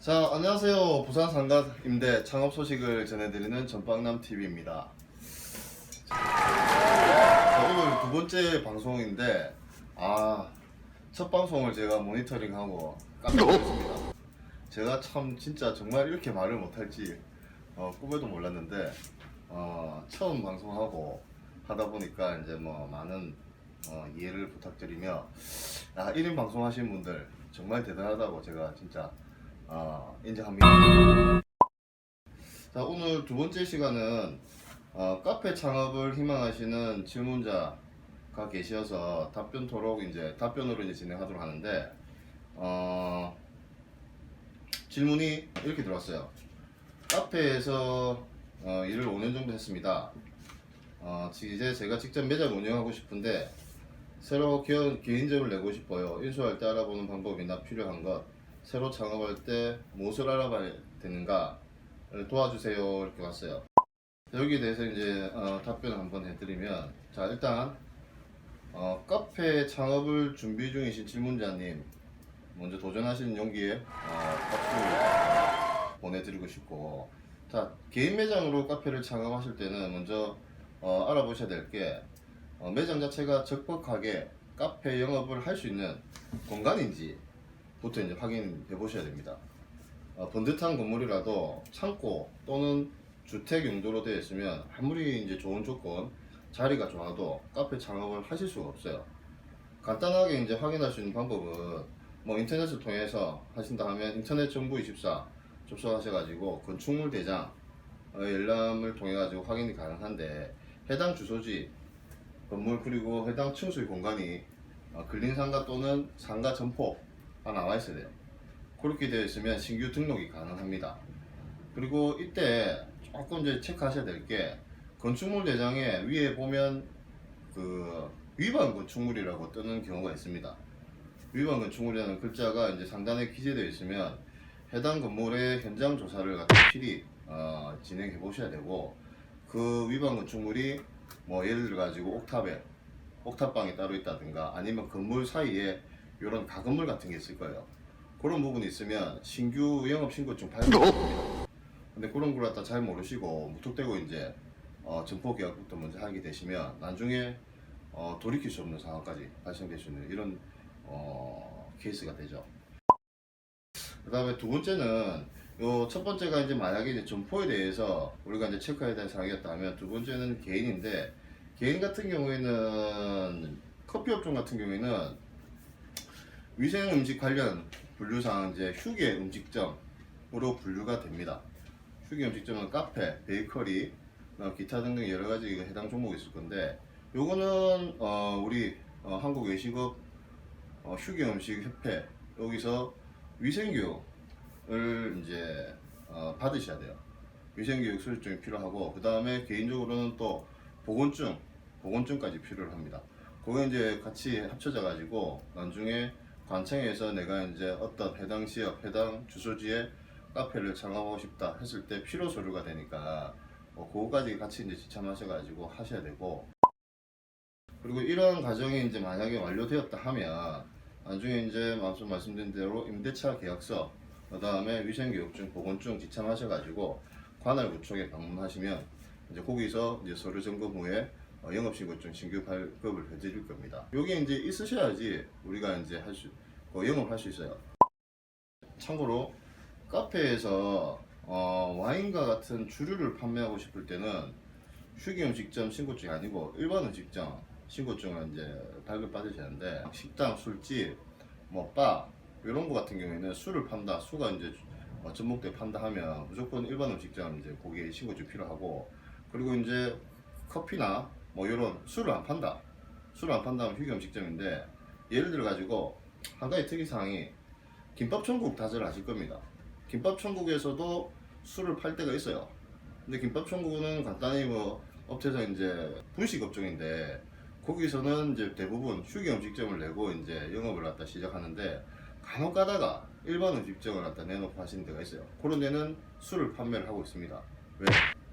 자, 안녕하세요. 부산 상가 임대 창업 소식을 전해드리는 전방남 TV입니다. 자, 오늘 두 번째 방송인데, 아, 첫 방송을 제가 모니터링하고 깜짝 놀랐습니다. 제가 참 진짜 정말 이렇게 말을 못할지 어, 꿈에도 몰랐는데, 어, 처음 방송하고 하다 보니까 이제 뭐 많은 어, 이해를 부탁드리며, 아, 1인 방송 하신 분들 정말 대단하다고 제가 진짜 어, 인정합니다. 자, 오늘 두 번째 시간은 어, 카페 창업을 희망하시는 질문자가 계셔서 답변 토록 이제 답변으로 이제 진행하도록 하는데 어, 질문이 이렇게 들어왔어요. 카페에서 어, 일을 5년 정도 했습니다. 어, 이제 제가 직접 매장 운영하고 싶은데 새로 개인, 개인점을 내고 싶어요. 인수할 때 알아보는 방법이나 필요한 것, 새로 창업할 때 무엇을 알아봐야 되는가를 도와주세요. 이렇게 왔어요. 여기에 대해서 이제 어, 답변을 한번 해드리면, 자 일단 어, 카페 창업을 준비 중이신 질문자님 먼저 도전하시는 용기에 어, 박수 보내드리고 싶고, 자 개인 매장으로 카페를 창업하실 때는 먼저 어, 알아보셔야 될게 어, 매장 자체가 적법하게 카페 영업을 할 수 있는 공간인지부터 이제 확인해 보셔야 됩니다. 어, 번듯한 건물이라도 창고 또는 주택 용도로 되어 있으면 아무리 이제 좋은 조건 자리가 좋아도 카페 창업을 하실 수가 없어요. 간단하게 이제 확인할 수 있는 방법은 뭐 인터넷을 통해서 하신다 하면 인터넷 정부 24 접속하셔가지고 건축물 대장 어, 열람을 통해 가지고 확인이 가능한데 해당 주소지 건물 그리고 해당 층수의 공간이 어, 근린 상가 또는 상가 점포가 나와 있어야 돼요. 그렇게 되어 있으면 신규 등록이 가능합니다. 그리고 이때 조금 이제 체크하셔야 될 게 건축물 대장에 위에 보면 그 위반 건축물이라고 뜨는 경우가 있습니다. 위반 건축물이라는 글자가 이제 상단에 기재되어 있으면 해당 건물의 현장 조사를 확실히 어, 진행해 보셔야 되고 그 위반 건축물이 뭐 예를 들어 가지고 옥탑에 옥탑방이 따로 있다든가 아니면 건물 사이에 이런 가건물 같은 게 있을 거예요. 그런 부분이 있으면 신규 영업 신고증 발급됩니다. 근데 그런 걸 갖다 잘 모르시고 무턱대고 이제 어, 점포 계약부터 먼저 하게 되시면 나중에 어, 돌이킬 수 없는 상황까지 발생될 수 있는 이런 어, 케이스가 되죠. 그 다음에 두 번째는 요 첫 번째가 이제 만약에 이제 점포에 대해서 우리가 이제 체크해야 될 사항이었다면 두 번째는 개인인데 개인 같은 경우에는 커피 업종 같은 경우에는 위생 음식 관련 분류상 이제 휴게 음식점으로 분류가 됩니다. 휴게 음식점은 카페, 베이커리, 어, 기타 등등 여러 가지 해당 종목이 있을 건데 요거는 어, 우리 어, 한국 외식업 어, 휴게 음식 협회 여기서 위생 교육 을 이제 어, 받으셔야 돼요. 위생 교육 수료증이 필요하고 그 다음에 개인적으로는 또 보건증, 보건증까지 필요를 합니다. 그거 이제 같이 합쳐져 가지고 나중에 관청에서 내가 이제 어떤 해당 지역, 해당 주소지에 카페를 창업하고 싶다 했을 때 필요 서류가 되니까 뭐 그거까지 같이 이제 지참하셔가지고 하셔야 되고 그리고 이러한 과정이 이제 만약에 완료되었다 하면 나중에 이제 앞서 말씀드린 대로 임대차 계약서 그 다음에 위생교육증, 보건증 지참하셔가지고 관할 구청에 방문하시면 이제 거기서 이제 서류 점검 후에 어, 영업신고증 신규 발급을 해드릴 겁니다. 여기 이제 있으셔야지 우리가 이제 할 수, 그 영업할 수 있어요. 참고로 카페에서 어, 와인과 같은 주류를 판매하고 싶을 때는 휴게 음식점 신고증이 아니고 일반 음식점 신고증을 이제 발급 받으셔야 하는데 식당, 술집, 뭐 바 이런 거 같은 경우에는 술을 판다, 수가 이제 어, 접목돼 판다 하면 무조건 일반 음식점 이제 거기에 신고증 필요하고 그리고 이제 커피나 뭐 이런 술을 안 판다, 술을 안 판다면 휴게 음식점인데 예를 들어 가지고 한 가지 특이 사항이 김밥 천국 다들 아실 겁니다. 김밥 천국에서도 술을 팔 때가 있어요. 근데 김밥 천국은 간단히 뭐 업체에서 이제 분식 업종인데 거기서는 이제 대부분 휴게 음식점을 내고 이제 영업을 갖다 시작하는데 간혹 가다가 일반 음식점을 갖다 내놓고 하시는 데가 있어요. 그런 데는 술을 판매를 하고 있습니다. 왜?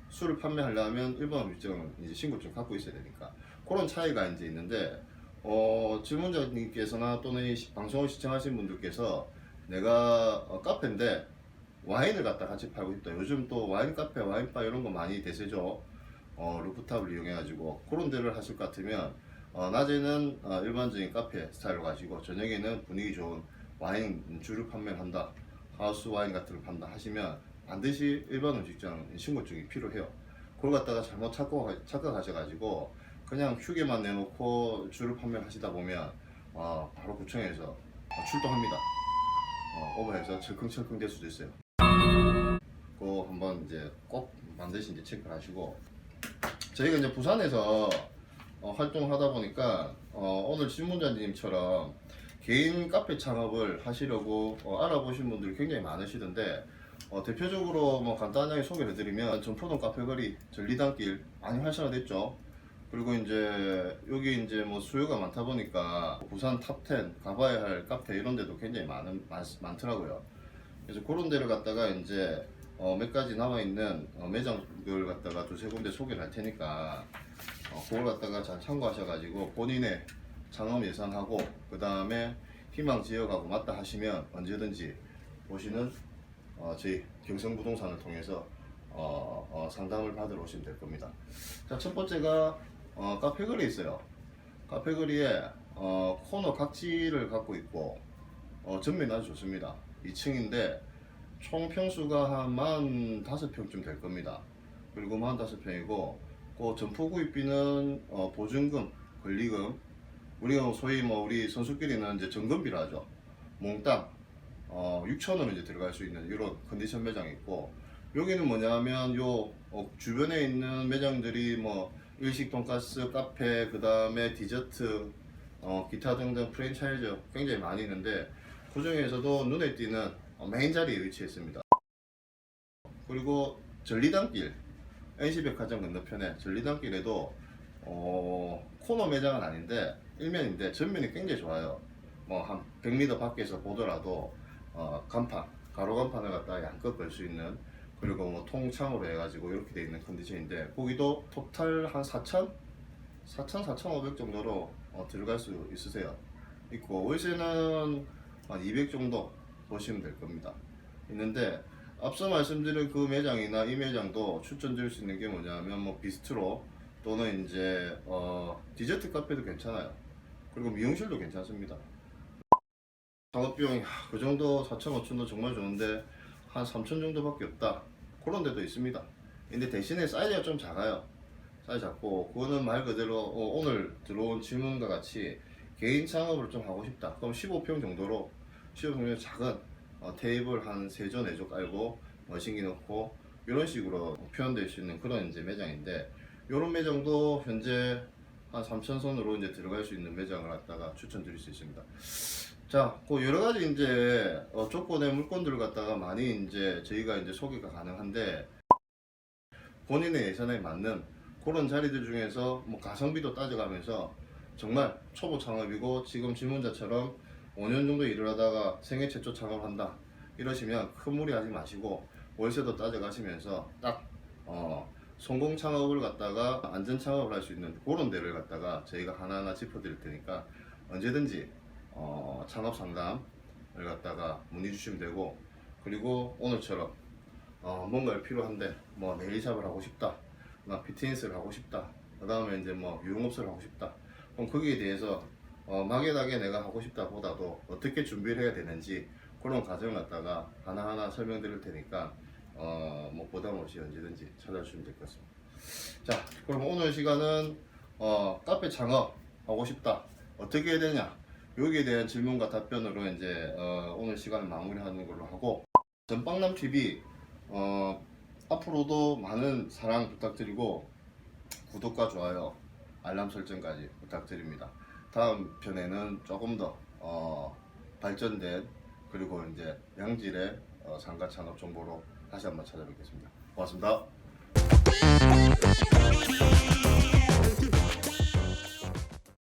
술을 판매하려면 일반 음식점은 이제 신고증 갖고 있어야 되니까 그런 차이가 이제 있는데 어, 질문자님께서나 또는 이 시- 방송을 시청하신 분들께서 내가 어, 카페인데 와인을 갖다 같이 팔고 싶다. 요즘 또 와인 카페, 와인바 이런 거 많이 대세죠. 어, 루프탑을 이용해가지고 그런 데를 하실 것 같으면 어, 낮에는 어, 일반적인 카페 스타일로 가지고 저녁에는 분위기 좋은 와인 주류 판매를 한다. 하우스 와인 같은 걸 판다 하시면 반드시 일반 음식점 신고증이 필요해요. 그걸 갖다가 잘못 착각, 착각하셔가지고 그냥 휴게만 내놓고 주류 판매를 하시다 보면 어, 바로 구청에서 어, 출동합니다. 어, 오버해서 철컹철컹 될 수도 있어요. 그거 한번 이제 꼭 반드시 이제 체크를 하시고 저희가 이제 부산에서 어, 활동하다 보니까 어, 오늘 신문자님처럼 개인 카페 창업을 하시려고 어, 알아보신 분들이 굉장히 많으시던데 어, 대표적으로 뭐 간단하게 소개를 해드리면 전포동 카페거리 전리단길 많이 활성화됐죠. 그리고 이제 여기 이제 뭐 수요가 많다 보니까 부산 탑10 가봐야 할 카페 이런 데도 굉장히 많은 많, 많더라고요. 그래서 그런 데를 갖다가 이제 어, 몇 가지 남아 있는 어, 매장들 갖다가 두세 군데 소개를 할 테니까 어, 그걸 갖다가 잘 참고하셔가지고 본인의 창업 예산하고 그 다음에 희망 지역하고 맞다 하시면 언제든지 보시는 어, 저희 경성부동산을 통해서 어, 어, 상담을 받으러 오시면 될 겁니다. 자, 첫 번째가 어, 카페거리에 있어요. 카페거리에 어, 코너 각지를 갖고 있고 어, 전면이 아주 좋습니다. 2층인데 총 평수가 한 45평쯤 될 겁니다. 그리고 45평이고 그 점포 구입비는 어, 보증금, 권리금 우리가 소위 뭐 우리 선수끼리는 이제 점검비라 하죠. 몽땅 어, 6천 원은 이제 들어갈 수 있는 이런 컨디션 매장이 있고 여기는 뭐냐면 요 어, 주변에 있는 매장들이 뭐 일식 돈가스 카페 그 다음에 디저트 어, 기타 등등 프랜차이즈 굉장히 많이 있는데 그 중에서도 눈에 띄는 어, 메인 자리에 위치했습니다. 그리고 전리단길 NC백화점 건너편에 전리단길에도 어, 코너 매장은 아닌데 일면인데 전면이 굉장히 좋아요. 뭐 한 100m 밖에서 보더라도 어, 간판 가로 간판을 갖다 양껏 걸 수 있는 그리고 뭐 통창으로 해가지고 이렇게 돼 있는 컨디션인데 거기도 토탈 한 4천 4천 4,500 정도로 어, 들어갈 수 있으세요. 있고 월세는 한 200 정도 보시면 될 겁니다. 있는데 앞서 말씀드린 그 매장이나 이 매장도 추천드릴 수 있는 게 뭐냐면 뭐 비스트로 또는 이제 어, 디저트 카페도 괜찮아요. 그리고 미용실도 괜찮습니다. 작업비용이 하, 그 정도 4천 5천도 정말 좋은데 한 3천 정도밖에 없다. 그런 데도 있습니다. 근데 대신에 사이즈가 좀 작아요. 사이즈 작고 그거는 말 그대로 어, 오늘 들어온 질문과 같이 개인 창업을 좀 하고 싶다. 그럼 15평 정도로 15평 정도 작은 어, 테이블 한 3조 4조 깔고 머신기 넣고 이런 식으로 표현될 수 있는 그런 이제 매장인데 이런 매장도 현재 한 3천 선으로 이제 들어갈 수 있는 매장을 갖다가 추천드릴 수 있습니다. 자, 그 여러 가지 이제 어, 조건의 물건들을 갖다가 많이 이제 저희가 이제 소개가 가능한데 본인의 예산에 맞는 그런 자리들 중에서 뭐 가성비도 따져가면서 정말 초보 창업이고 지금 질문자처럼 5년 정도 일을 하다가 생애 최초 창업한다 이러시면 큰 무리 하지 마시고 월세도 따져가시면서 딱 어, 성공 창업을 갖다가 안전 창업을 할 수 있는 그런 데를 갖다가 저희가 하나하나 짚어드릴 테니까 언제든지 어, 창업 상담을 갖다가 문의 주시면 되고 그리고 오늘처럼 어, 뭔가 필요한데 뭐 네일샵을 하고 싶다 나 피트니스를 하고 싶다 그 다음에 이제 뭐 유흥업소를 하고 싶다 그럼 거기에 대해서 어, 막연하게 내가 하고 싶다 보다도 어떻게 준비를 해야 되는지 그런 과정을 갖다가 하나하나 설명드릴 테니까 어, 뭐 부담 없이 언제든지 찾아주시면 될 것 같습니다. 자 그럼 오늘 시간은 어, 카페 창업 하고 싶다. 어떻게 해야 되냐? 여기에 대한 질문과 답변으로 이제 어, 오늘 시간을 마무리하는 걸로 하고 전빵남 TV 어, 앞으로도 많은 사랑 부탁드리고 구독과 좋아요 알람 설정까지 부탁드립니다. 다음 편에는 조금 더 어, 발전된 그리고 이제 양질의 어, 상가 창업 정보로 다시 한번 찾아뵙겠습니다. 고맙습니다.